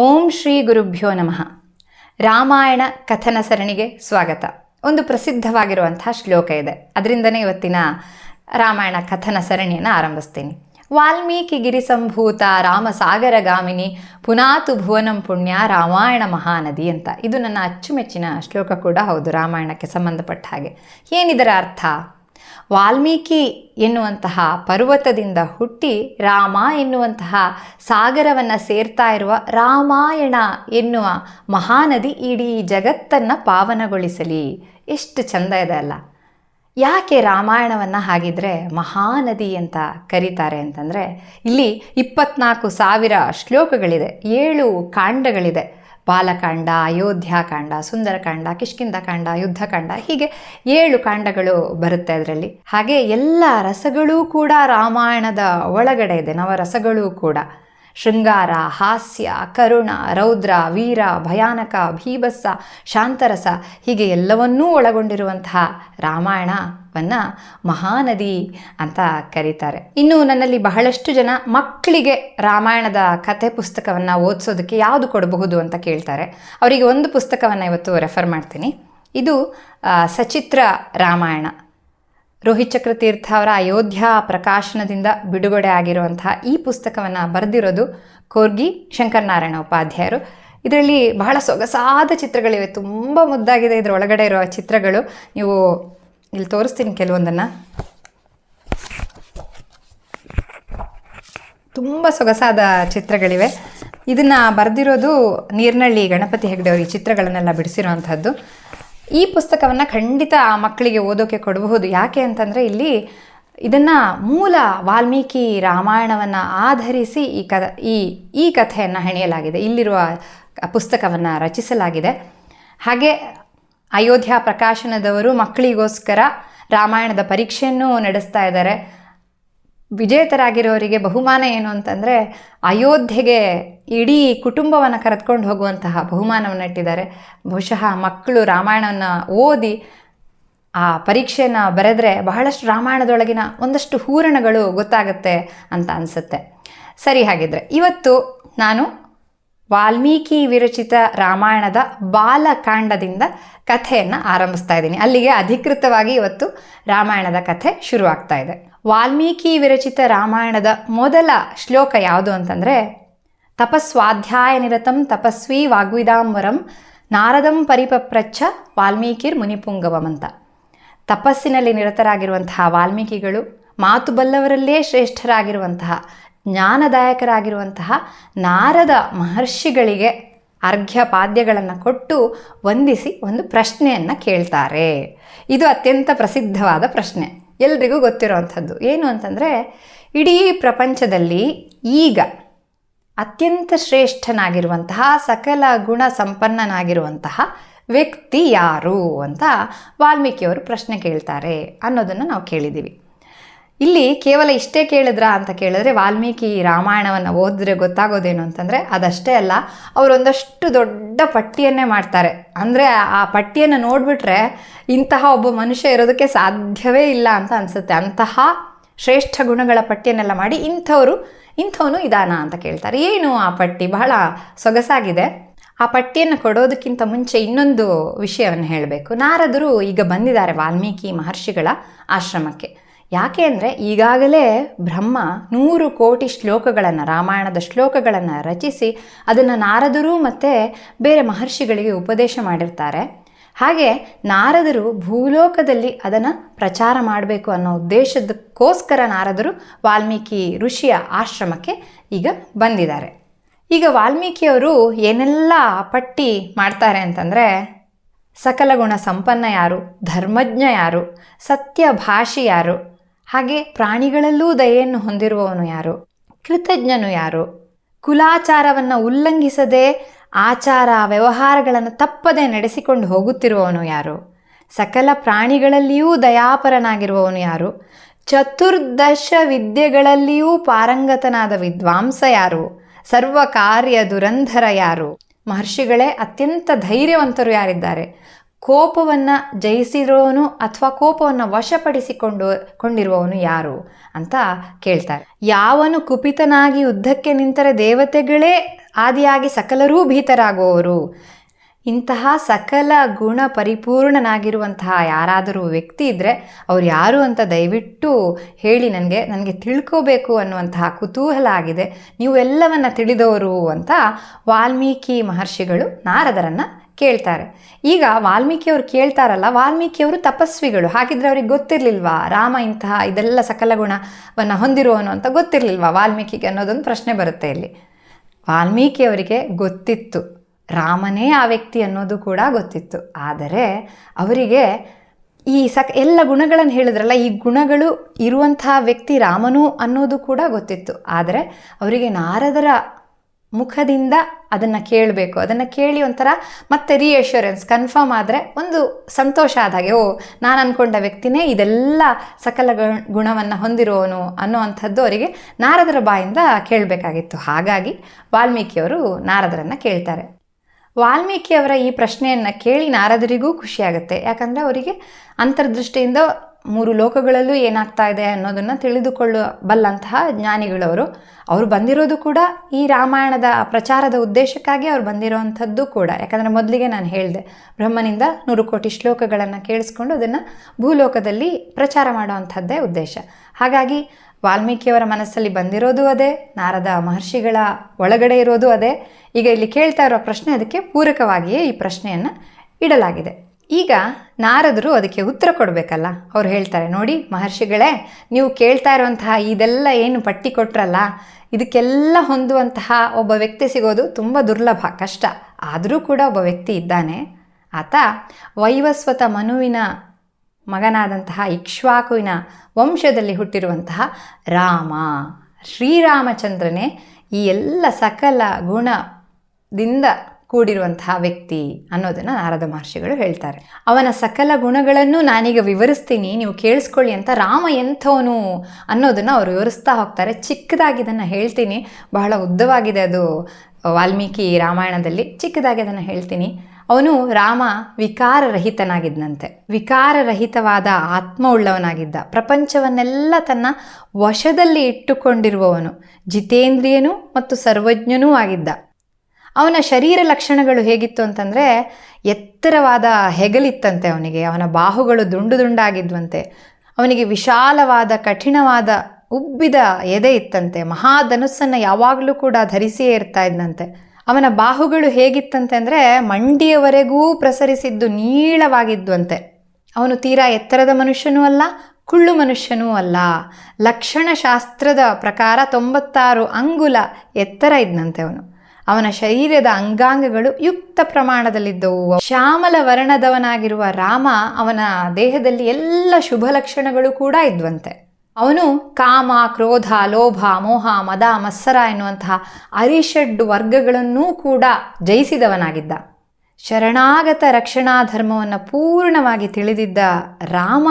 ಓಂ ಶ್ರೀ ಗುರುಭ್ಯೋ ನಮಃ. ರಾಮಾಯಣ ಕಥನ ಸರಣಿಗೆ ಸ್ವಾಗತ. ಒಂದು ಪ್ರಸಿದ್ಧವಾಗಿರುವಂತಹ ಶ್ಲೋಕ ಇದೆ. ಅದರಿಂದನೇ ಇವತ್ತಿನ ರಾಮಾಯಣ ಕಥನ ಸರಣಿಯನ್ನು ಆರಂಭಿಸ್ತೀನಿ. ವಾಲ್ಮೀಕಿ ಗಿರಿಸಂಭೂತ ರಾಮಸಾಗರಗಾಮಿನಿ ಪುನಾತು ಭುವನಂ ಪುಣ್ಯ ರಾಮಾಯಣ ಮಹಾನದಿ ಅಂತ. ಇದು ನನ್ನ ಅಚ್ಚುಮೆಚ್ಚಿನ ಶ್ಲೋಕ ಕೂಡ ಹೌದು, ರಾಮಾಯಣಕ್ಕೆ ಸಂಬಂಧಪಟ್ಟ ಹಾಗೆ. ಏನಿದರ ಅರ್ಥ? ವಾಲ್ಮೀಕಿ ಎನ್ನುವಂತಹ ಪರ್ವತದಿಂದ ಹುಟ್ಟಿ ರಾಮ ಎನ್ನುವಂತಹ ಸಾಗರವನ್ನು ಸೇರ್ತಾ ಇರುವ ರಾಮಾಯಣ ಎನ್ನುವ ಮಹಾನದಿ ಇಡೀ ಜಗತ್ತನ್ನು ಪಾವನಗೊಳಿಸಲಿ. ಎಷ್ಟು ಚಂದ ಇದೆ ಅಲ್ಲ. ಯಾಕೆ ರಾಮಾಯಣವನ್ನು ಹಾಗಿದ್ರೆ ಮಹಾನದಿ ಅಂತ ಕರೀತಾರೆ ಅಂತಂದರೆ ಇಲ್ಲಿ ಇಪ್ಪತ್ನಾಲ್ಕು ಸಾವಿರ ಶ್ಲೋಕಗಳಿದೆ, ಏಳು ಕಾಂಡಗಳಿದೆ. ಬಾಲಕಾಂಡ ಅಯೋಧ್ಯಾಕಾಂಡ ಸುಂದರಕಾಂಡ ಕಿಷ್ಕಿಂಧಕಾಂಡ ಯುದ್ಧಕಾಂಡ ಹೀಗೆ ಏಳು ಕಾಂಡಗಳು ಬರುತ್ತೆ ಅದರಲ್ಲಿ. ಹಾಗೆ ಎಲ್ಲ ರಸಗಳೂ ಕೂಡ ರಾಮಾಯಣದ ಒಳಗಡೆ ಇದೆ, ನವರಸಗಳೂ ಕೂಡ. ಶೃಂಗಾರ, ಹಾಸ್ಯ, ಕರುಣ, ರೌದ್ರ, ವೀರ, ಭಯಾನಕ, ಭೀಭತ್ಸ, ಶಾಂತರಸ ಹೀಗೆ ಎಲ್ಲವನ್ನೂ ಒಳಗೊಂಡಿರುವಂತಹ ರಾಮಾಯಣವನ್ನು ಮಹಾನದಿ ಅಂತ ಕರೀತಾರೆ. ಇನ್ನು ನನ್ನಲ್ಲಿ ಬಹಳಷ್ಟು ಜನ ಮಕ್ಕಳಿಗೆ ರಾಮಾಯಣದ ಕಥೆ ಪುಸ್ತಕವನ್ನು ಓದಿಸೋದಕ್ಕೆ ಯಾವುದು ಕೊಡಬಹುದು ಅಂತ ಕೇಳ್ತಾರೆ. ಅವರಿಗೆ ಒಂದು ಪುಸ್ತಕವನ್ನು ಇವತ್ತು ರೆಫರ್ ಮಾಡ್ತೀನಿ. ಇದು ಸಚಿತ್ರ ರಾಮಾಯಣ. ರೋಹಿತ್ ಚಕ್ರತೀರ್ಥ ಅವರ ಅಯೋಧ್ಯ ಪ್ರಕಾಶನದಿಂದ ಬಿಡುಗಡೆ ಆಗಿರುವಂತಹ ಈ ಪುಸ್ತಕವನ್ನು ಬರೆದಿರೋದು ಕೋರ್ಗಿ ಶಂಕರನಾರಾಯಣ ಉಪಾಧ್ಯಾಯರು. ಇದರಲ್ಲಿ ಬಹಳ ಸೊಗಸಾದ ಚಿತ್ರಗಳಿವೆ, ತುಂಬ ಮುದ್ದಾಗಿದೆ ಇದರ ಒಳಗಡೆ ಇರುವ ಚಿತ್ರಗಳು. ನೀವು ಇಲ್ಲಿ ತೋರಿಸ್ತೀನಿ ಕೆಲವೊಂದನ್ನು. ತುಂಬ ಸೊಗಸಾದ ಚಿತ್ರಗಳಿವೆ. ಇದನ್ನು ಬರೆದಿರೋದು ನೀರ್ನಳ್ಳಿ ಗಣಪತಿ ಹೆಗ್ಡೆ ಅವರು ಈ ಚಿತ್ರಗಳನ್ನೆಲ್ಲ ಬಿಡಿಸಿರೋವಂಥದ್ದು ಈ ಪುಸ್ತಕವನ್ನು ಖಂಡಿತ ಮಕ್ಕಳಿಗೆ ಓದೋಕೆ ಕೊಡಬಹುದು. ಯಾಕೆ ಅಂತಂದರೆ ಇಲ್ಲಿ ಇದನ್ನು ಮೂಲ ವಾಲ್ಮೀಕಿ ರಾಮಾಯಣವನ್ನು ಆಧರಿಸಿ ಈ ಕ ಈ ಈ ಕಥೆಯನ್ನು ಹೆಣೆಯಲಾಗಿದೆ. ಇಲ್ಲಿರುವ ಪುಸ್ತಕವನ್ನು ರಚಿಸಲಾಗಿದೆ. ಹಾಗೆ ಅಯೋಧ್ಯ ಪ್ರಕಾಶನದವರು ಮಕ್ಕಳಿಗೋಸ್ಕರ ರಾಮಾಯಣದ ಪರೀಕ್ಷೆಯನ್ನು ನಡೆಸ್ತಾ ಇದ್ದಾರೆ. ವಿಜೇತರಾಗಿರೋರಿಗೆ ಬಹುಮಾನ ಏನು ಅಂತಂದರೆ ಅಯೋಧ್ಯೆಗೆ ಇಡೀ ಕುಟುಂಬವನ್ನು ಕರೆದುಕೊಂಡು ಹೋಗುವಂತಹ ಬಹುಮಾನವನ್ನು ಇಟ್ಟಿದ್ದಾರೆ. ಬಹುಶಃ ಮಕ್ಕಳು ರಾಮಾಯಣವನ್ನು ಓದಿ ಆ ಪರೀಕ್ಷೆಯನ್ನು ಬರೆದ್ರೆ ಬಹಳಷ್ಟು ರಾಮಾಯಣದೊಳಗಿನ ಒಂದಷ್ಟು ಹೂರಣಗಳು ಗೊತ್ತಾಗುತ್ತೆ ಅಂತ ಅನಿಸುತ್ತೆ. ಸರಿ ಹಾಗಿದ್ರೆ ಇವತ್ತು ನಾನು ವಾಲ್ಮೀಕಿ ವಿರಚಿತ ರಾಮಾಯಣದ ಬಾಲಕಾಂಡದಿಂದ ಕಥೆಯನ್ನು ಆರಂಭಿಸ್ತಾ ಇದ್ದೀನಿ. ಅಲ್ಲಿಗೆ ಅಧಿಕೃತವಾಗಿ ಇವತ್ತು ರಾಮಾಯಣದ ಕಥೆ ಶುರುವಾಗ್ತಾ ಇದೆ. ವಾಲ್ಮೀಕಿ ವಿರಚಿತ ರಾಮಾಯಣದ ಮೊದಲ ಶ್ಲೋಕ ಯಾವುದು ಅಂತಂದರೆ ತಪಸ್ವಾಧ್ಯಾಯ ನಿರತಂ ತಪಸ್ವಿ ವಾಗ್ವಿದಾಂಬರಂ ನಾರದಂ ಪರಿಪಪ್ರಚ್ಛ ವಾಲ್ಮೀಕಿರ್ ಮುನಿಪುಂಗವಂ ಅಂತ. ತಪಸ್ಸಿನಲ್ಲಿ ನಿರತರಾಗಿರುವಂತಹ ವಾಲ್ಮೀಕಿಗಳು, ಮಾತು ಬಲ್ಲವರಲ್ಲೇ ಶ್ರೇಷ್ಠರಾಗಿರುವಂತಹ, ಜ್ಞಾನದಾಯಕರಾಗಿರುವಂತಹ ನಾರದ ಮಹರ್ಷಿಗಳಿಗೆ ಅರ್ಘ್ಯ ಪಾದ್ಯಗಳನ್ನು ಕೊಟ್ಟು ವಂದಿಸಿ ಒಂದು ಪ್ರಶ್ನೆಯನ್ನು ಕೇಳ್ತಾರೆ. ಇದು ಅತ್ಯಂತ ಪ್ರಸಿದ್ಧವಾದ ಪ್ರಶ್ನೆ. ಎಲ್ರಿಗೂ ಗೊತ್ತಿರೋವಂಥದ್ದು ಏನು ಅಂತಂದರೆ, ಇಡೀ ಪ್ರಪಂಚದಲ್ಲಿ ಈಗ ಅತ್ಯಂತ ಶ್ರೇಷ್ಠನಾಗಿರುವಂತಹ, ಸಕಲ ಗುಣ ಸಂಪನ್ನನಾಗಿರುವಂತಹ ವ್ಯಕ್ತಿ ಯಾರು ಅಂತ ವಾಲ್ಮೀಕಿಯವರು ಪ್ರಶ್ನೆ ಕೇಳ್ತಾರೆ ಅನ್ನೋದನ್ನು ನಾವು ಕೇಳಿದ್ದೀವಿ. ಇಲ್ಲಿ ಕೇವಲ ಇಷ್ಟೇ ಕೇಳಿದ್ರ ಅಂತ ಕೇಳಿದ್ರೆ ವಾಲ್ಮೀಕಿ ರಾಮಾಯಣವನ್ನು ಓದಿದ್ರೆ ಗೊತ್ತಾಗೋದೇನು ಅಂತಂದರೆ ಅದಷ್ಟೇ ಅಲ್ಲ ಅವರೊಂದಷ್ಟು ದೊಡ್ಡ ಪಟ್ಟಿಯನ್ನೇ ಮಾಡ್ತಾರೆ. ಅಂದರೆ ಆ ಪಟ್ಟಿಯನ್ನು ನೋಡಿಬಿಟ್ರೆ ಇಂತಹ ಒಬ್ಬ ಮನುಷ್ಯ ಇರೋದಕ್ಕೆ ಸಾಧ್ಯವೇ ಇಲ್ಲ ಅಂತ ಅನಿಸುತ್ತೆ. ಅಂತಹ ಶ್ರೇಷ್ಠ ಗುಣಗಳ ಪಟ್ಟಿಯನ್ನೆಲ್ಲ ಮಾಡಿ ಇಂಥವರು, ಇಂಥವನು ಇದಾನ ಅಂತ ಕೇಳ್ತಾರೆ. ಏನು ಆ ಪಟ್ಟಿ? ಬಹಳ ಸೊಗಸಾಗಿದೆ. ಆ ಪಟ್ಟಿಯನ್ನು ಕೊಡೋದಕ್ಕಿಂತ ಮುಂಚೆ ಇನ್ನೊಂದು ವಿಷಯವನ್ನು ಹೇಳಬೇಕು. ನಾರದರು ಈಗ ಬಂದಿದ್ದಾರೆ ವಾಲ್ಮೀಕಿ ಮಹರ್ಷಿಗಳ ಆಶ್ರಮಕ್ಕೆ. ಯಾಕೆ ಅಂದರೆ ಈಗಾಗಲೇ ಬ್ರಹ್ಮ ನೂರು ಕೋಟಿ ಶ್ಲೋಕಗಳನ್ನು, ರಾಮಾಯಣದ ಶ್ಲೋಕಗಳನ್ನು ರಚಿಸಿ ಅದನ್ನು ನಾರದರು ಮತ್ತು ಬೇರೆ ಮಹರ್ಷಿಗಳಿಗೆ ಉಪದೇಶ ಮಾಡಿರ್ತಾರೆ. ಹಾಗೆ ನಾರದರು ಭೂಲೋಕದಲ್ಲಿ ಅದನ್ನು ಪ್ರಚಾರ ಮಾಡಬೇಕು ಅನ್ನೋ ಉದ್ದೇಶದಕ್ಕೋಸ್ಕರ ನಾರದರು ವಾಲ್ಮೀಕಿ ಋಷಿಯ ಆಶ್ರಮಕ್ಕೆ ಈಗ ಬಂದಿದ್ದಾರೆ. ಈಗ ವಾಲ್ಮೀಕಿಯವರು ಏನೆಲ್ಲ ಪಟ್ಟಿ ಮಾಡ್ತಾರೆ ಅಂತಂದರೆ, ಸಕಲ ಗುಣ ಸಂಪನ್ನ ಯಾರು, ಧರ್ಮಜ್ಞ ಯಾರು, ಸತ್ಯ ಭಾಷಿ ಯಾರು ಹಾಗೆ ಪ್ರಾಣಿಗಳಲ್ಲೂ ದಯೆಯನ್ನು ಹೊಂದಿರುವವನು ಯಾರು? ಕೃತಜ್ಞನು ಯಾರು? ಕುಲಾಚಾರವನ್ನು ಉಲ್ಲಂಘಿಸದೆ ಆಚಾರ ವ್ಯವಹಾರಗಳನ್ನು ತಪ್ಪದೆ ನಡೆಸಿಕೊಂಡು ಹೋಗುತ್ತಿರುವವನು ಯಾರು? ಸಕಲ ಪ್ರಾಣಿಗಳಲ್ಲಿಯೂ ದಯಾಪರನಾಗಿರುವವನು ಯಾರು? ಚತುರ್ದಶ ವಿದ್ಯೆಗಳಲ್ಲಿಯೂ ಪಾರಂಗತನಾದ ವಿದ್ವಾಂಸ ಯಾರು? ಸರ್ವ ಕಾರ್ಯ ದುರಂಧರ ಯಾರು? ಮಹರ್ಷಿಗಳೇ ಅತ್ಯಂತ ಧೈರ್ಯವಂತರು ಯಾರಿದ್ದಾರೆ? ಕೋಪವನ್ನು ಜಯಿಸಿರೋನು ಅಥವಾ ಕೋಪವನ್ನು ವಶಪಡಿಸಿಕೊಂಡು, ಕೊಂಡಿರುವವನು ಯಾರು ಅಂತ ಕೇಳ್ತಾರೆ. ಯಾವನು ಕುಪಿತನಾಗಿ ಯುದ್ಧಕ್ಕೆ ನಿಂತರೆ ದೇವತೆಗಳೇ ಆದಿಯಾಗಿ ಸಕಲರೂ ಭೀತರಾಗುವವರು. ಇಂತಹ ಸಕಲ ಗುಣ ಪರಿಪೂರ್ಣನಾಗಿರುವಂತಹ ಯಾರಾದರೂ ವ್ಯಕ್ತಿ ಇದ್ದರೆ ಅವ್ರು ಯಾರು ಅಂತ ದಯವಿಟ್ಟು ಹೇಳಿ ನನಗೆ ನನಗೆ ತಿಳ್ಕೋಬೇಕು ಅನ್ನುವಂತಹ ಕುತೂಹಲ ಆಗಿದೆ ನೀವು ಎಲ್ಲವನ್ನು ತಿಳಿದವರು ಅಂತ ವಾಲ್ಮೀಕಿ ಮಹರ್ಷಿಗಳು ನಾರದರನ್ನು ಕೇಳ್ತಾರೆ. ಈಗ ವಾಲ್ಮೀಕಿಯವರು ಕೇಳ್ತಾರಲ್ಲ, ವಾಲ್ಮೀಕಿಯವರು ತಪಸ್ವಿಗಳು. ಹಾಗಿದ್ರೆ ಅವ್ರಿಗೆ ಗೊತ್ತಿರಲಿಲ್ವಾ? ರಾಮ ಇಂತಹ ಇದೆಲ್ಲ ಸಕಲ ಗುಣವನ್ನು ಹೊಂದಿರುವವನು ಅಂತ ಗೊತ್ತಿರಲಿಲ್ವಾ ವಾಲ್ಮೀಕಿಗೆ ಅನ್ನೋದೊಂದು ಪ್ರಶ್ನೆ ಬರುತ್ತೆ ಇಲ್ಲಿ. ವಾಲ್ಮೀಕಿಯವರಿಗೆ ಗೊತ್ತಿತ್ತು. ರಾಮನೇ ಆ ವ್ಯಕ್ತಿ ಅನ್ನೋದು ಕೂಡ ಗೊತ್ತಿತ್ತು. ಆದರೆ ಅವರಿಗೆ ಈ ಸಕ್, ಎಲ್ಲ ಗುಣಗಳನ್ನು ಹೇಳಿದ್ರಲ್ಲ, ಈ ಗುಣಗಳು ಇರುವಂತಹ ವ್ಯಕ್ತಿ ರಾಮನು ಅನ್ನೋದು ಕೂಡ ಗೊತ್ತಿತ್ತು. ಆದರೆ ಅವರಿಗೆ ನಾರದರ ಮುಖದಿಂದ ಅದನ್ನು ಕೇಳಬೇಕು. ಅದನ್ನು ಕೇಳಿ ಒಂಥರ ಮತ್ತೆ ರಿಯಶ್ಯೂರೆನ್ಸ್ ಕನ್ಫರ್ಮ್ ಆದರೆ ಒಂದು ಸಂತೋಷ ಆದಾಗೆ ಓ, ನಾನು ಅಂದ್ಕೊಂಡ ವ್ಯಕ್ತಿನೇ ಇದೆಲ್ಲ ಸಕಲ ಗುಣವನ್ನು ಹೊಂದಿರುವವನು ಅನ್ನೋ ಅಂಥದ್ದು ಅವರಿಗೆ ನಾರದರ ಬಾಯಿಂದ ಕೇಳಬೇಕಾಗಿತ್ತು. ಹಾಗಾಗಿ ವಾಲ್ಮೀಕಿಯವರು ನಾರದರನ್ನು ಕೇಳ್ತಾರೆ. ವಾಲ್ಮೀಕಿಯವರ ಈ ಪ್ರಶ್ನೆಯನ್ನು ಕೇಳಿ ನಾರದರಿಗೂ ಖುಷಿಯಾಗುತ್ತೆ. ಯಾಕಂದರೆ ಅವರಿಗೆ ಅಂತರ್ದೃಷ್ಟಿಯಿಂದ ಮೂರು ಲೋಕಗಳಲ್ಲೂ ಏನಾಗ್ತಾ ಇದೆ ಅನ್ನೋದನ್ನು ತಿಳಿದುಕೊಳ್ಳಬಲ್ಲಂತಹ ಜ್ಞಾನಿಗಳವರು. ಅವರು ಬಂದಿರೋದು ಕೂಡ ಈ ರಾಮಾಯಣದ ಪ್ರಚಾರದ ಉದ್ದೇಶಕ್ಕಾಗಿ ಅವ್ರು ಬಂದಿರೋವಂಥದ್ದು ಕೂಡ. ಯಾಕಂದರೆ ಮೊದಲಿಗೆ ನಾನು ಹೇಳಿದೆ, ಬ್ರಹ್ಮನಿಂದ ನೂರು ಕೋಟಿ ಶ್ಲೋಕಗಳನ್ನು ಕೇಳಿಸ್ಕೊಂಡು ಅದನ್ನು ಭೂಲೋಕದಲ್ಲಿ ಪ್ರಚಾರ ಮಾಡುವಂಥದ್ದೇ ಉದ್ದೇಶ. ಹಾಗಾಗಿ ವಾಲ್ಮೀಕಿಯವರ ಮನಸ್ಸಲ್ಲಿ ಬಂದಿರೋದು ಅದೇ, ನಾರದ ಮಹರ್ಷಿಗಳ ಒಳಗಡೆ ಇರೋದು ಅದೇ. ಈಗ ಇಲ್ಲಿ ಕೇಳ್ತಾ ಇರೋ ಪ್ರಶ್ನೆ ಅದಕ್ಕೆ ಪೂರಕವಾಗಿಯೇ ಈ ಪ್ರಶ್ನೆಯನ್ನು ಇಡಲಾಗಿದೆ. ಈಗ ನಾರದರು ಅದಕ್ಕೆ ಉತ್ತರ ಕೊಡಬೇಕಲ್ಲ, ಅವ್ರು ಹೇಳ್ತಾರೆ, ನೋಡಿ ಮಹರ್ಷಿಗಳೇ, ನೀವು ಕೇಳ್ತಾ ಇರುವಂತಹ ಇದೆಲ್ಲ ಏನು ಪಟ್ಟಿ ಕೊಟ್ರಲ್ಲ, ಇದಕ್ಕೆಲ್ಲ ಹೊಂದುವಂತಹ ಒಬ್ಬ ವ್ಯಕ್ತಿ ಸಿಗೋದು ತುಂಬ ದುರ್ಲಭ, ಕಷ್ಟ. ಆದರೂ ಕೂಡ ಒಬ್ಬ ವ್ಯಕ್ತಿ ಇದ್ದಾನೆ. ಆತ ವೈವಸ್ವತ ಮನುವಿನ ಮಗನಾದಂತಹ ಇಕ್ಷ್ವಾಕುವಿನ ವಂಶದಲ್ಲಿ ಹುಟ್ಟಿರುವಂತಹ ರಾಮ. ಶ್ರೀರಾಮಚಂದ್ರನೇ ಈ ಎಲ್ಲ ಸಕಲ ಗುಣದಿಂದ ಕೂಡಿರುವಂತಹ ವ್ಯಕ್ತಿ ಅನ್ನೋದನ್ನು ನಾರದ ಮಹರ್ಷಿಗಳು ಹೇಳ್ತಾರೆ. ಅವನ ಸಕಲ ಗುಣಗಳನ್ನು ನಾನೀಗ ವಿವರಿಸ್ತೀನಿ, ನೀವು ಕೇಳಿಸ್ಕೊಳ್ಳಿ ಅಂತ ರಾಮ ಎಂಥವನು ಅನ್ನೋದನ್ನು ಅವರು ವಿವರಿಸ್ತಾ ಹೋಗ್ತಾರೆ. ಚಿಕ್ಕದಾಗಿ ಇದನ್ನು ಹೇಳ್ತೀನಿ, ಬಹಳ ಉದ್ದವಾಗಿದೆ ಅದು ವಾಲ್ಮೀಕಿ ರಾಮಾಯಣದಲ್ಲಿ, ಚಿಕ್ಕದಾಗಿ ಅದನ್ನು ಹೇಳ್ತೀನಿ. ಅವನು ರಾಮ ವಿಕಾರರಹಿತನಾಗಿದ್ದಂತೆ ವಿಕಾರರಹಿತವಾದ ಆತ್ಮ ಉಳ್ಳವನಾಗಿದ್ದ ಪ್ರಪಂಚವನ್ನೆಲ್ಲ ತನ್ನ ವಶದಲ್ಲಿ ಇಟ್ಟುಕೊಂಡಿರುವವನು. ಜಿತೇಂದ್ರಿಯನೂ ಮತ್ತು ಸರ್ವಜ್ಞನೂ ಆಗಿದ್ದ. ಅವನ ಶರೀರ ಲಕ್ಷಣಗಳು ಹೇಗಿತ್ತು ಅಂತಂದರೆ ಎತ್ತರವಾದ ಹೆಗಲಿತ್ತಂತೆ ಅವನಿಗೆ. ಅವನ ಬಾಹುಗಳು ದುಂಡು ದುಂಡಾಗಿದ್ವಂತೆ. ಅವನಿಗೆ ವಿಶಾಲವಾದ, ಕಠಿಣವಾದ, ಉಬ್ಬಿದ ಎದೆ ಇತ್ತಂತೆ. ಮಹಾಧನುಸ್ಸನ್ನು ಯಾವಾಗಲೂ ಕೂಡ ಧರಿಸಿಯೇ ಇರ್ತಾ ಇದ್ದಂತೆ ಅವನ ಬಾಹುಗಳು ಹೇಗಿತ್ತಂತೆ ಅಂದರೆ ಮಂಡಿಯವರೆಗೂ ಪ್ರಸರಿಸಿದ್ದು ನೀಳವಾಗಿದ್ವಂತೆ ಅವನು ತೀರಾ ಎತ್ತರದ ಮನುಷ್ಯನೂ ಅಲ್ಲ, ಕುಳ್ಳು ಮನುಷ್ಯನೂ ಅಲ್ಲ. ಲಕ್ಷಣಶಾಸ್ತ್ರದ ಪ್ರಕಾರ ತೊಂಬತ್ತಾರು ಅಂಗುಲ ಎತ್ತರ ಇದ್ದಂತೆ ಅವನು. ಅವನ ಶರೀರದ ಅಂಗಾಂಗಗಳು ಯುಕ್ತ ಪ್ರಮಾಣದಲ್ಲಿದ್ದವು. ಶ್ಯಾಮಲ ವರ್ಣದವನಾಗಿರುವ ರಾಮ ಅವನ ದೇಹದಲ್ಲಿ ಎಲ್ಲ ಶುಭ ಲಕ್ಷಣಗಳು ಕೂಡ ಇದ್ವಂತೆ. ಅವನು ಕಾಮ, ಕ್ರೋಧ, ಲೋಭ, ಮೋಹ, ಮದ, ಮತ್ಸರ ಎನ್ನುವಂತಹ ಅರಿಷಡ್ ವರ್ಗಗಳನ್ನೂ ಕೂಡ ಜಯಿಸಿದವನಾಗಿದ್ದ. ಶರಣಾಗತ ರಕ್ಷಣಾ ಧರ್ಮವನ್ನು ಪೂರ್ಣವಾಗಿ ತಿಳಿದಿದ್ದ ರಾಮ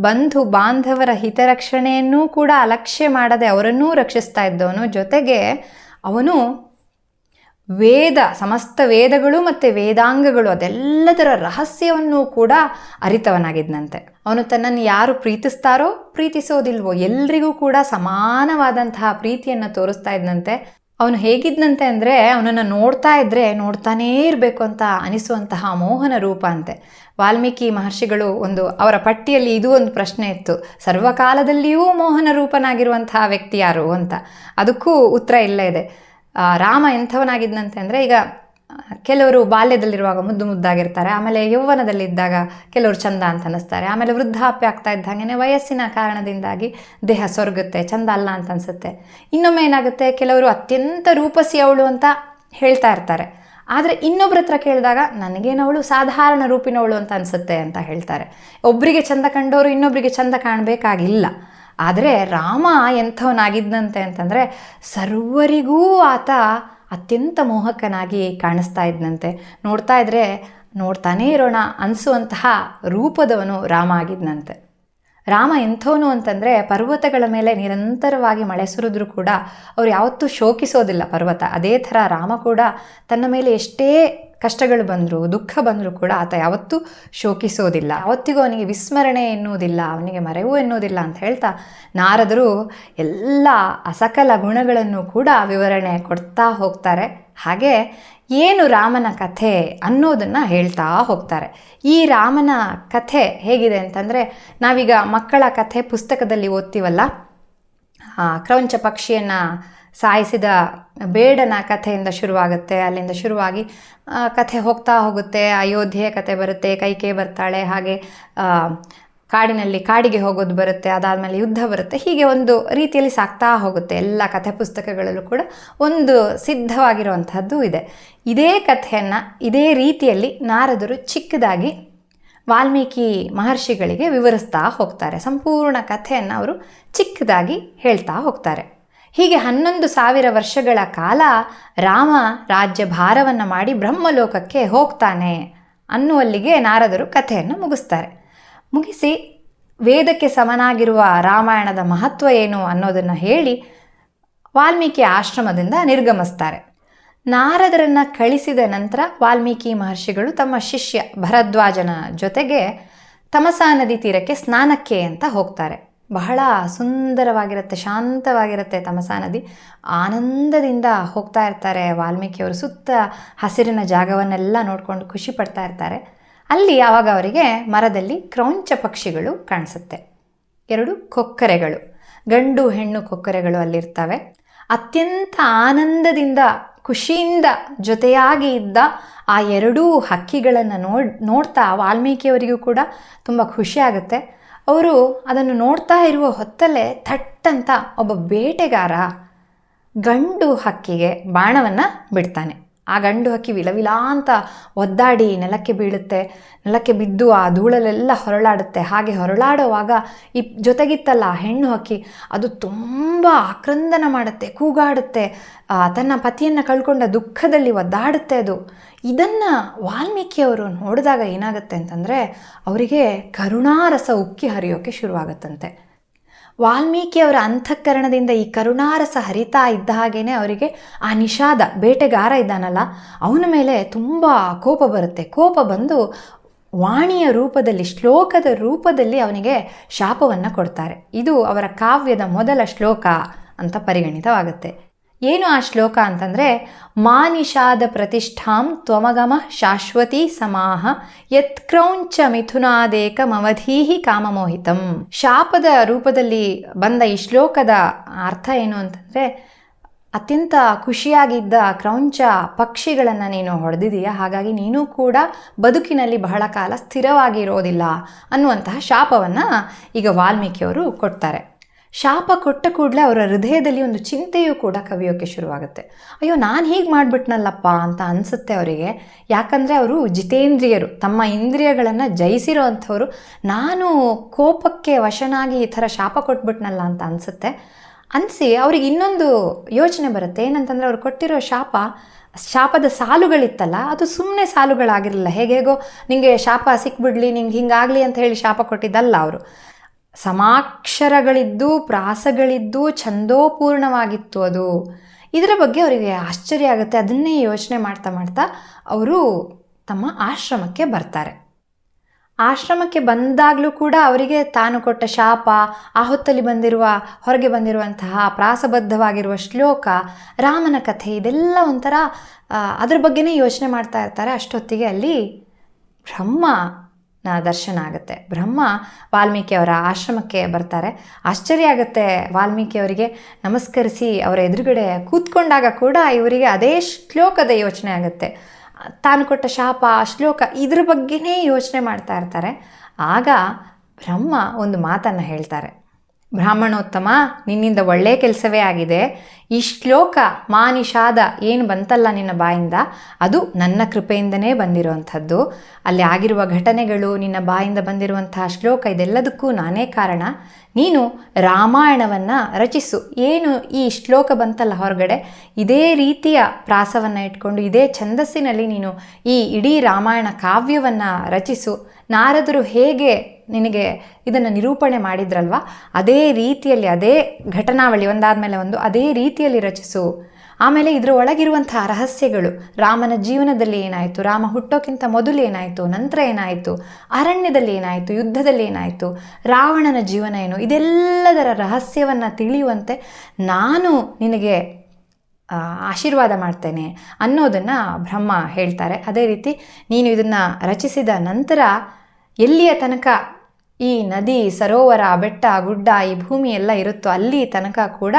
ಬಂಧು ಬಾಂಧವರ ಹಿತರಕ್ಷಣೆಯನ್ನೂ ಕೂಡ ಅಲಕ್ಷ್ಯ ಮಾಡದೆ ಅವರನ್ನೂ ರಕ್ಷಿಸ್ತಾ ಇದ್ದವನು. ಜೊತೆಗೆ ಅವನು ವೇದ, ಸಮಸ್ತ ವೇದಗಳು ಮತ್ತು ವೇದಾಂಗಗಳು ಅದೆಲ್ಲದರ ರಹಸ್ಯವನ್ನು ಕೂಡ ಅರಿತವನಾಗಿದ್ದನಂತೆ ಅವನು ತನ್ನನ್ನು ಯಾರು ಪ್ರೀತಿಸ್ತಾರೋ, ಪ್ರೀತಿಸೋದಿಲ್ವೋ, ಎಲ್ರಿಗೂ ಕೂಡ ಸಮಾನವಾದಂತಹ ಪ್ರೀತಿಯನ್ನು ತೋರಿಸ್ತಾ ಇದ್ದಂತೆ ಅವನು ಹೇಗಿದ್ದಂತೆ ಅಂದರೆ, ಅವನನ್ನು ನೋಡ್ತಾ ಇದ್ದರೆ ನೋಡ್ತಾನೇ ಇರಬೇಕು ಅಂತ ಅನಿಸುವಂತಹ ಮೋಹನ ರೂಪ ಅಂತೆ. ವಾಲ್ಮೀಕಿ ಮಹರ್ಷಿಗಳು ಒಂದು, ಅವರ ಪಟ್ಟಿಯಲ್ಲಿ ಇದು ಒಂದು ಪ್ರಶ್ನೆ ಇತ್ತು, ಸರ್ವಕಾಲದಲ್ಲಿಯೂ ಮೋಹನ ರೂಪನಾಗಿರುವಂತಹ ವ್ಯಕ್ತಿ ಯಾರು ಅಂತ. ಅದಕ್ಕೂ ಉತ್ತರ ಇಲ್ಲೇ ಇದೆ. ರಾಮ ಎಂಥವನಾಗಿದ್ದಂತೆ ಅಂದರೆ ಈಗ ಕೆಲವರು ಬಾಲ್ಯದಲ್ಲಿರುವಾಗ ಮುದ್ದು ಮುದ್ದಾಗಿರ್ತಾರೆ, ಆಮೇಲೆ ಯೌವನದಲ್ಲಿದ್ದಾಗ ಕೆಲವರು ಚಂದ ಅಂತ ಅನ್ನಿಸ್ತಾರೆ, ಆಮೇಲೆ ವೃದ್ಧಾಪ್ಯ ಆಗ್ತಾ ಇದ್ದಂಗೆ ವಯಸ್ಸಿನ ಕಾರಣದಿಂದಾಗಿ ದೇಹ ಸೊರಗುತ್ತೆ, ಚಂದ ಅಲ್ಲ ಅಂತ ಅನಿಸುತ್ತೆ. ಇನ್ನೊಮ್ಮೆ ಏನಾಗುತ್ತೆ, ಕೆಲವರು ಅತ್ಯಂತ ರೂಪಸಿ ಅವಳು ಅಂತ ಹೇಳ್ತಾ ಇರ್ತಾರೆ. ಆದರೆ ಇನ್ನೊಬ್ಬರ ಹತ್ರ ಕೇಳಿದಾಗ ನನಗೇನವಳು ಸಾಧಾರಣ ರೂಪಿನವಳು ಅಂತ ಅನಿಸುತ್ತೆ ಅಂತ ಹೇಳ್ತಾರೆ. ಒಬ್ಬರಿಗೆ ಚಂದ ಕಂಡವರು ಇನ್ನೊಬ್ಬರಿಗೆ ಚಂದ ಕಾಣಬೇಕಾಗಿಲ್ಲ. ಆದರೆ ರಾಮ ಎಂಥವನಾಗಿದ್ದಂತೆ ಅಂತಂದರೆ ಸರ್ವರಿಗೂ ಆತ ಅತ್ಯಂತ ಮೋಹಕನಾಗಿ ಕಾಣಿಸ್ತಾ ಇದ್ದಂತೆ ನೋಡ್ತಾ ಇದ್ದರೆ ನೋಡ್ತಾನೇ ಇರೋಣ ಅನಿಸುವಂತಹ ರೂಪದವನು ರಾಮ ಆಗಿದ್ದಂತೆ ರಾಮ ಎಂಥವನು ಅಂತಂದರೆ ಪರ್ವತಗಳ ಮೇಲೆ ನಿರಂತರವಾಗಿ ಮಳೆ ಸುರಿದ್ರೂ ಕೂಡ ಅವ್ರು ಯಾವತ್ತೂ ಶೋಕಿಸೋದಿಲ್ಲ ಪರ್ವತ. ಅದೇ ಥರ ರಾಮ ಕೂಡ ತನ್ನ ಮೇಲೆ ಎಷ್ಟೇ ಕಷ್ಟಗಳು ಬಂದರೂ, ದುಃಖ ಬಂದರೂ ಕೂಡ ಆತ ಯಾವತ್ತೂ ಶೋಕಿಸೋದಿಲ್ಲ. ಅವತ್ತಿಗೂ ಅವನಿಗೆ ವಿಸ್ಮರಣೆ ಎನ್ನುವುದಿಲ್ಲ, ಅವನಿಗೆ ಮರೆವು ಎನ್ನುವುದಿಲ್ಲ ಅಂತ ಹೇಳ್ತಾ ನಾರದರು ಎಲ್ಲ ಅಸಕಲ ಗುಣಗಳನ್ನು ಕೂಡ ವಿವರಣೆ ಕೊಡ್ತಾ ಹೋಗ್ತಾರೆ. ಹಾಗೆ ಏನು ರಾಮನ ಕಥೆ ಅನ್ನೋದನ್ನು ಹೇಳ್ತಾ ಹೋಗ್ತಾರೆ. ಈ ರಾಮನ ಕಥೆ ಹೇಗಿದೆ ಅಂತಂದರೆ, ನಾವೀಗ ಮಕ್ಕಳ ಕಥೆ ಪುಸ್ತಕದಲ್ಲಿ ಓದ್ತೀವಲ್ಲ ಕ್ರೌಂಚ ಪಕ್ಷಿಯನ್ನು ಸಾಯಿಸಿದ ಬೇಡನ ಕಥೆಯಿಂದ ಶುರುವಾಗುತ್ತೆ. ಅಲ್ಲಿಂದ ಶುರುವಾಗಿ ಕಥೆ ಹೋಗ್ತಾ ಹೋಗುತ್ತೆ. ಅಯೋಧ್ಯೆ ಕಥೆ ಬರುತ್ತೆ, ಕೈಕೆ ಬರ್ತಾಳೆ, ಹಾಗೆ ಕಾಡಿನಲ್ಲಿ ಕಾಡಿಗೆ ಹೋಗೋದು ಬರುತ್ತೆ, ಅದಾದಮೇಲೆ ಯುದ್ಧ ಬರುತ್ತೆ. ಹೀಗೆ ಒಂದು ರೀತಿಯಲ್ಲಿ ಸಾಕ್ತಾ ಹೋಗುತ್ತೆ. ಎಲ್ಲ ಕಥೆ ಪುಸ್ತಕಗಳಲ್ಲೂ ಕೂಡ ಒಂದು ಸಿದ್ಧವಾಗಿರುವಂತಹದ್ದು ಇದೆ. ಇದೇ ಕಥೆಯನ್ನು ಇದೇ ರೀತಿಯಲ್ಲಿ ನಾರದರು ಚಿಕ್ಕದಾಗಿ ವಾಲ್ಮೀಕಿ ಮಹರ್ಷಿಗಳಿಗೆ ವಿವರಿಸ್ತಾ ಹೋಗ್ತಾರೆ. ಸಂಪೂರ್ಣ ಕಥೆಯನ್ನು ಅವರು ಚಿಕ್ಕದಾಗಿ ಹೇಳ್ತಾ ಹೋಗ್ತಾರೆ. ಹೀಗೆ ಹನ್ನೊಂದು ಸಾವಿರ ವರ್ಷಗಳ ಕಾಲ ರಾಮ ರಾಜ್ಯ ಭಾರವನ್ನು ಮಾಡಿ ಬ್ರಹ್ಮಲೋಕಕ್ಕೆ ಹೋಗ್ತಾನೆ ಅನ್ನುವಲ್ಲಿಗೆ ನಾರದರು ಕಥೆಯನ್ನು ಮುಗಿಸ್ತಾರೆ. ಮುಗಿಸಿ ವೇದಕ್ಕೆ ಸಮನಾಗಿರುವ ರಾಮಾಯಣದ ಮಹತ್ವ ಏನು ಅನ್ನೋದನ್ನು ಹೇಳಿ ವಾಲ್ಮೀಕಿ ಆಶ್ರಮದಿಂದ ನಿರ್ಗಮಿಸ್ತಾರೆ. ನಾರದರನ್ನು ಕಳಿಸಿದ ನಂತರ ವಾಲ್ಮೀಕಿ ಮಹರ್ಷಿಗಳು ತಮ್ಮ ಶಿಷ್ಯ ಭರದ್ವಾಜನ ಜೊತೆಗೆ ತಮಸಾ ನದಿ ತೀರಕ್ಕೆ ಸ್ನಾನಕ್ಕೆ ಅಂತ ಹೋಗ್ತಾರೆ. ಬಹಳ ಸುಂದರವಾಗಿರುತ್ತೆ, ಶಾಂತವಾಗಿರುತ್ತೆ ತಮಸಾ ನದಿ. ಆನಂದದಿಂದ ಹೋಗ್ತಾ ಇರ್ತಾರೆ ವಾಲ್ಮೀಕಿಯವರು, ಸುತ್ತ ಹಸಿರಿನ ಜಾಗವನ್ನೆಲ್ಲ ನೋಡಿಕೊಂಡು ಖುಷಿ ಪಡ್ತಾ ಇರ್ತಾರೆ. ಅಲ್ಲಿ ಆವಾಗ ಅವರಿಗೆ ಮರದಲ್ಲಿ ಕ್ರೌಂಚ ಪಕ್ಷಿಗಳು ಕಾಣಿಸುತ್ತೆ. ಎರಡು ಕೊಕ್ಕರೆಗಳು, ಗಂಡು ಹೆಣ್ಣು ಕೊಕ್ಕರೆಗಳು ಅಲ್ಲಿರ್ತವೆ. ಅತ್ಯಂತ ಆನಂದದಿಂದ, ಖುಷಿಯಿಂದ ಜೊತೆಯಾಗಿ ಇದ್ದ ಆ ಎರಡೂ ಹಕ್ಕಿಗಳನ್ನು ನೋಡ್, ನೋಡ್ತಾ ವಾಲ್ಮೀಕಿಯವರಿಗೂ ಕೂಡ ತುಂಬ ಖುಷಿ ಆಗುತ್ತೆ. ಅವರು ಅದನ್ನು ನೋಡ್ತಾ ಇರುವ ಹೊತ್ತಲ್ಲೇ ಥಟ್ಟಂತ ಒಬ್ಬ ಬೇಟೆಗಾರ ಗಂಡು ಹಕ್ಕಿಗೆ ಬಾಣವನ್ನು ಬಿಡ್ತಾನೆ. ಆ ಗಂಡು ಹಕ್ಕಿ ವಿಲವಿಲ ಅಂತ ಒದ್ದಾಡಿ ನೆಲಕ್ಕೆ ಬೀಳುತ್ತೆ, ನೆಲಕ್ಕೆ ಬಿದ್ದು ಆ ಧೂಳಲೆಲ್ಲ ಹೊರಳಾಡುತ್ತೆ. ಹಾಗೆ ಹೊರಳಾಡುವಾಗ ಈ ಜೊತೆಗಿತ್ತಲ್ಲ ಹೆಣ್ಣು ಹಕ್ಕಿ, ಅದು ತುಂಬ ಆಕ್ರಂದನ ಮಾಡುತ್ತೆ, ಕೂಗಾಡುತ್ತೆ. ತನ್ನ ಪತಿಯನ್ನು ಕಳ್ಕೊಂಡ ದುಃಖದಲ್ಲಿ ಒದ್ದಾಡುತ್ತೆ ಅದು. ಇದನ್ನು ವಾಲ್ಮೀಕಿಯವರು ನೋಡಿದಾಗ ಏನಾಗುತ್ತೆ ಅಂತಂದರೆ, ಅವರಿಗೆ ಕರುಣಾರಸ ಉಕ್ಕಿ ಹರಿಯೋಕ್ಕೆ ಶುರುವಾಗುತ್ತಂತೆ. ವಾಲ್ಮೀಕಿಯವರ ಅಂತಃಕರಣದಿಂದ ಈ ಕರುಣಾರಸ ಹರಿತಾ ಇದ್ದ ಹಾಗೇನೆ ಅವರಿಗೆ ಆ ನಿಷಾದ, ಬೇಟೆಗಾರ ಇದ್ದಾನಲ್ಲ, ಅವನ ಮೇಲೆ ತುಂಬ ಕೋಪ ಬರುತ್ತೆ. ಕೋಪ ಬಂದು ವಾಣಿಯ ರೂಪದಲ್ಲಿ, ಶ್ಲೋಕದ ರೂಪದಲ್ಲಿ ಅವನಿಗೆ ಶಾಪವನ್ನು ಕೊಡ್ತಾರೆ. ಇದು ಅವರ ಕಾವ್ಯದ ಮೊದಲ ಶ್ಲೋಕ ಅಂತ ಪರಿಗಣಿತವಾಗುತ್ತೆ. ಏನು ಆ ಶ್ಲೋಕ ಅಂತಂದರೆ, ಮಾನಿಷಾದ ಪ್ರತಿಷ್ಠಾಂ ತ್ವಮಗಮ ಶಾಶ್ವತಿ ಸಮಾಹ ಯತ್ಕ್ರೌಂಚ ಮಿಥುನಾದೇಕ ಮವಧೀಹಿ ಕಾಮಮೋಹಿತಂ. ಶಾಪದ ರೂಪದಲ್ಲಿ ಬಂದ ಈ ಶ್ಲೋಕದ ಅರ್ಥ ಏನು ಅಂತಂದರೆ, ಅತ್ಯಂತ ಖುಷಿಯಾಗಿದ್ದ ಕ್ರೌಂಚ ಪಕ್ಷಿಗಳನ್ನು ನೀನು ಹೊಡೆದಿದೀಯ, ಹಾಗಾಗಿ ನೀನು ಕೂಡ ಬದುಕಿನಲ್ಲಿ ಬಹಳ ಕಾಲ ಸ್ಥಿರವಾಗಿರೋದಿಲ್ಲ ಅನ್ನುವಂತಹ ಶಾಪವನ್ನು ಈಗ ವಾಲ್ಮೀಕಿಯವರು ಕೊಡ್ತಾರೆ. ಶಾಪ ಕೊಟ್ಟ ಕೂಡಲೇ ಅವರ ಹೃದಯದಲ್ಲಿ ಒಂದು ಚಿಂತೆಯೂ ಕೂಡ ಕವಿಯೋಕ್ಕೆ ಶುರುವಾಗುತ್ತೆ. ಅಯ್ಯೋ, ನಾನು ಹೀಗೆ ಮಾಡಿಬಿಟ್ನಲ್ಲಪ್ಪ ಅಂತ ಅನಿಸುತ್ತೆ ಅವರಿಗೆ. ಯಾಕಂದರೆ ಅವರು ಜಿತೇಂದ್ರಿಯರು. ತಮ್ಮ ಇಂದ್ರಿಯಗಳನ್ನು ಜಯಿಸಿರೋ ನಾನು ಕೋಪಕ್ಕೆ ವಶನಾಗಿ ಈ ಥರ ಶಾಪ ಕೊಟ್ಬಿಟ್ನಲ್ಲ ಅಂತ ಅನಿಸುತ್ತೆ. ಅನಿಸಿ ಅವ್ರಿಗೆ ಇನ್ನೊಂದು ಯೋಚನೆ ಬರುತ್ತೆ. ಏನಂತಂದರೆ ಅವ್ರು ಕೊಟ್ಟಿರೋ ಶಾಪ, ಶಾಪದ ಸಾಲುಗಳಿತ್ತಲ್ಲ, ಅದು ಸುಮ್ಮನೆ ಸಾಲುಗಳಾಗಿರಲಿಲ್ಲ. ಹೇಗೋ ನಿಮಗೆ ಶಾಪ ಸಿಕ್ಬಿಡ್ಲಿ, ನಿಂಗೆ ಹಿಂಗಾಗಲಿ ಅಂತ ಹೇಳಿ ಶಾಪ ಕೊಟ್ಟಿದ್ದಲ್ಲ ಅವರು. ಸಮಾಕ್ಷರಗಳಿದ್ದು, ಪ್ರಾಸಗಳಿದ್ದು ಛಂದೋಪೂರ್ಣವಾಗಿತ್ತು ಅದು. ಇದರ ಬಗ್ಗೆ ಅವರಿಗೆ ಆಶ್ಚರ್ಯ ಆಗುತ್ತೆ. ಅದನ್ನೇ ಯೋಚನೆ ಮಾಡ್ತಾ ಮಾಡ್ತಾ ಅವರು ತಮ್ಮ ಆಶ್ರಮಕ್ಕೆ ಬರ್ತಾರೆ. ಆಶ್ರಮಕ್ಕೆ ಬಂದಾಗಲೂ ಕೂಡ ಅವರಿಗೆ ತಾನು ಕೊಟ್ಟ ಶಾಪ, ಆ ಹೊತ್ತಲ್ಲಿ ಬಂದಿರುವ, ಹೊರಗೆ ಬಂದಿರುವಂತಹ ಪ್ರಾಸಬದ್ಧವಾಗಿರುವ ಶ್ಲೋಕ, ರಾಮನ ಕಥೆ ಇದೆಲ್ಲ ಒಂಥರ ಅದ್ರ ಬಗ್ಗೆನೇ ಯೋಚನೆ ಮಾಡ್ತಾ ಇರ್ತಾರೆ. ಅಷ್ಟೊತ್ತಿಗೆ ಅಲ್ಲಿ ಬ್ರಹ್ಮನ ದರ್ಶನ ಆಗುತ್ತೆ. ಬ್ರಹ್ಮ ವಾಲ್ಮೀಕಿ ಅವರ ಆಶ್ರಮಕ್ಕೆ ಬರ್ತಾರೆ. ಆಶ್ಚರ್ಯ ಆಗುತ್ತೆ ವಾಲ್ಮೀಕಿ ಅವರಿಗೆ. ನಮಸ್ಕರಿಸಿ ಅವರ ಎದುರುಗಡೆ ಕೂತ್ಕೊಂಡಾಗ ಕೂಡ ಇವರಿಗೆ ಅದೇ ಶ್ಲೋಕದ ಯೋಚನೆ ಆಗುತ್ತೆ. ತಾನು ಕೊಟ್ಟ ಶಾಪ, ಶ್ಲೋಕ ಇದ್ರ ಬಗ್ಗೆನೇ ಯೋಚನೆ ಮಾಡ್ತಾ ಇರ್ತಾರೆ. ಆಗ ಬ್ರಹ್ಮ ಒಂದು ಮಾತನ್ನು ಹೇಳ್ತಾರೆ. ಬ್ರಾಹ್ಮಣೋತ್ತಮ, ನಿನ್ನಿಂದ ಒಳ್ಳೆಯ ಕೆಲಸವೇ ಆಗಿದೆ. ಈ ಶ್ಲೋಕ ಮಾನಿಷಾದ ಏನು ಬಂತಲ್ಲ ನಿನ್ನ ಬಾಯಿಂದ, ಅದು ನನ್ನ ಕೃಪೆಯಿಂದನೇ ಬಂದಿರುವಂಥದ್ದು. ಅಲ್ಲಿ ಆಗಿರುವ ಘಟನೆಗಳು ನಿನ್ನ ಬಾಯಿಂದ ಬಂದಿರುವಂತಹ ಶ್ಲೋಕ ಇದೆಲ್ಲದಕ್ಕೂ ನಾನೇ ಕಾರಣ. ನೀನು ರಾಮಾಯಣವನ್ನು ರಚಿಸು. ಏನು ಈ ಶ್ಲೋಕ ಬಂತಲ್ಲ ಹೊರಗಡೆ? ಇದೇ ರೀತಿಯ ಪ್ರಾಸವನ್ನು ಇಟ್ಕೊಂಡು, ಇದೇ ಛಂದಸ್ಸಿನಲ್ಲಿ ನೀನು ಈ ಇಡೀ ರಾಮಾಯಣ ಕಾವ್ಯವನ್ನು ರಚಿಸು. ನಾರದರು ಹೇಗೆ ನಿನಗೆ ಇದನ್ನು ನಿರೂಪಣೆ ಮಾಡಿದ್ರಲ್ವ? ಅದೇ ರೀತಿಯಲ್ಲಿ, ಅದೇ ಘಟನಾವಳಿ ಒಂದಾದ ಮೇಲೆ ಒಂದು, ಅದೇ ರೀತಿಯಲ್ಲಿ ರಚಿಸು. ಆಮೇಲೆ ಇದರ ಒಳಗಿರುವಂತಹ ರಹಸ್ಯಗಳು, ರಾಮನ ಜೀವನದಲ್ಲಿ ಏನಾಯಿತು, ರಾಮ ಹುಟ್ಟೋಕ್ಕಿಂತ ಮೊದಲು ಏನಾಯಿತು, ನಂತರ ಏನಾಯಿತು, ಅರಣ್ಯದಲ್ಲಿ ಏನಾಯಿತು, ಯುದ್ಧದಲ್ಲಿ ಏನಾಯಿತು, ರಾವಣನ ಜೀವನ ಏನು, ಇದೆಲ್ಲದರ ರಹಸ್ಯವನ್ನು ತಿಳಿಯುವಂತೆ ನಾನು ನಿನಗೆ ಆಶೀರ್ವಾದ ಮಾಡ್ತೇನೆ ಅನ್ನೋದನ್ನು ಬ್ರಹ್ಮ ಹೇಳ್ತಾರೆ. ಅದೇ ರೀತಿ ನೀನು ಇದನ್ನು ರಚಿಸಿದ ನಂತರ ಎಲ್ಲಿಯ ತನಕ? ಈ ನದಿ, ಸರೋವರ, ಬೆಟ್ಟ, ಗುಡ್ಡ, ಈ ಭೂಮಿ ಎಲ್ಲ ಇರುತ್ತೋ ಅಲ್ಲಿ ತನಕ ಕೂಡ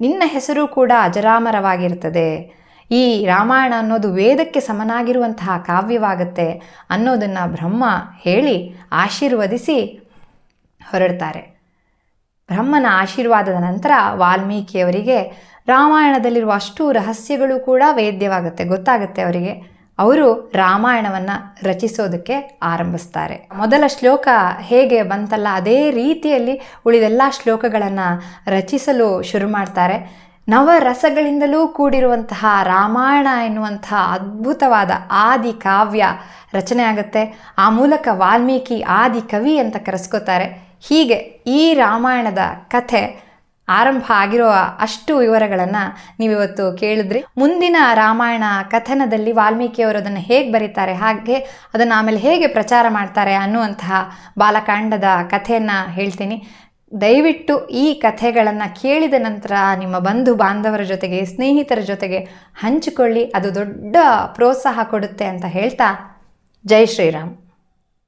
ನಿನ್ನ ಹೆಸರು ಕೂಡ ಅಜರಾಮರವಾಗಿರ್ತದೆ ಈ ರಾಮಾಯಣ ಅನ್ನೋದು ವೇದಕ್ಕೆ ಸಮನಾಗಿರುವಂತಹ ಕಾವ್ಯವಾಗುತ್ತೆ ಅನ್ನೋದನ್ನು ಬ್ರಹ್ಮ ಹೇಳಿ ಆಶೀರ್ವದಿಸಿ ಹೊರಡ್ತಾರೆ. ಬ್ರಹ್ಮನ ಆಶೀರ್ವಾದದ ನಂತರ ವಾಲ್ಮೀಕಿಯವರಿಗೆ ರಾಮಾಯಣದಲ್ಲಿರುವ ಅಷ್ಟು ರಹಸ್ಯಗಳು ಕೂಡ ವೇದ್ಯವಾಗುತ್ತೆ. ಗೊತ್ತಾಗುತ್ತೆ ಅವರಿಗೆ. ಅವರು ರಾಮಾಯಣವನ್ನು ರಚಿಸೋದಕ್ಕೆ ಆರಂಭಿಸ್ತಾರೆ. ಮೊದಲ ಶ್ಲೋಕ ಹೇಗೆ ಬಂತಲ್ಲ, ಅದೇ ರೀತಿಯಲ್ಲಿ ಉಳಿದೆಲ್ಲ ಶ್ಲೋಕಗಳನ್ನು ರಚಿಸಲು ಶುರು ಮಾಡ್ತಾರೆ. ನವರಸಗಳಿಂದಲೂ ಕೂಡಿರುವಂತಹ ರಾಮಾಯಣ ಎನ್ನುವಂತಹ ಅದ್ಭುತವಾದ ಆದಿ ಕಾವ್ಯ ರಚನೆ ಆಗುತ್ತೆ. ಆ ಮೂಲಕ ವಾಲ್ಮೀಕಿ ಆದಿ ಕವಿ ಅಂತ ಕರೆಸ್ಕೋತಾರೆ. ಹೀಗೆ ಈ ರಾಮಾಯಣದ ಕಥೆ ಆರಂಭ ಆಗಿರೋ ಅಷ್ಟು ವಿವರಗಳನ್ನು ನೀವಿವತ್ತು ಕೇಳಿದ್ರಿ. ಮುಂದಿನ ರಾಮಾಯಣ ಕಥನದಲ್ಲಿ ವಾಲ್ಮೀಕಿಯವರು ಅದನ್ನು ಹೇಗೆ ಬರೀತಾರೆ, ಹಾಗೆ ಅದನ್ನು ಆಮೇಲೆ ಹೇಗೆ ಪ್ರಚಾರ ಮಾಡ್ತಾರೆ ಅನ್ನುವಂತಹ ಬಾಲಕಾಂಡದ ಕಥೆಯನ್ನು ಹೇಳ್ತೀನಿ. ದಯವಿಟ್ಟು ಈ ಕಥೆಗಳನ್ನು ಕೇಳಿದ ನಂತರ ನಿಮ್ಮ ಬಂಧು ಬಾಂಧವರ ಜೊತೆಗೆ, ಸ್ನೇಹಿತರ ಜೊತೆಗೆ ಹಂಚಿಕೊಳ್ಳಿ. ಅದು ದೊಡ್ಡ ಪ್ರೋತ್ಸಾಹ ಕೊಡುತ್ತೆ ಅಂತ ಹೇಳ್ತಾ, ಜೈ ಶ್ರೀರಾಮ್.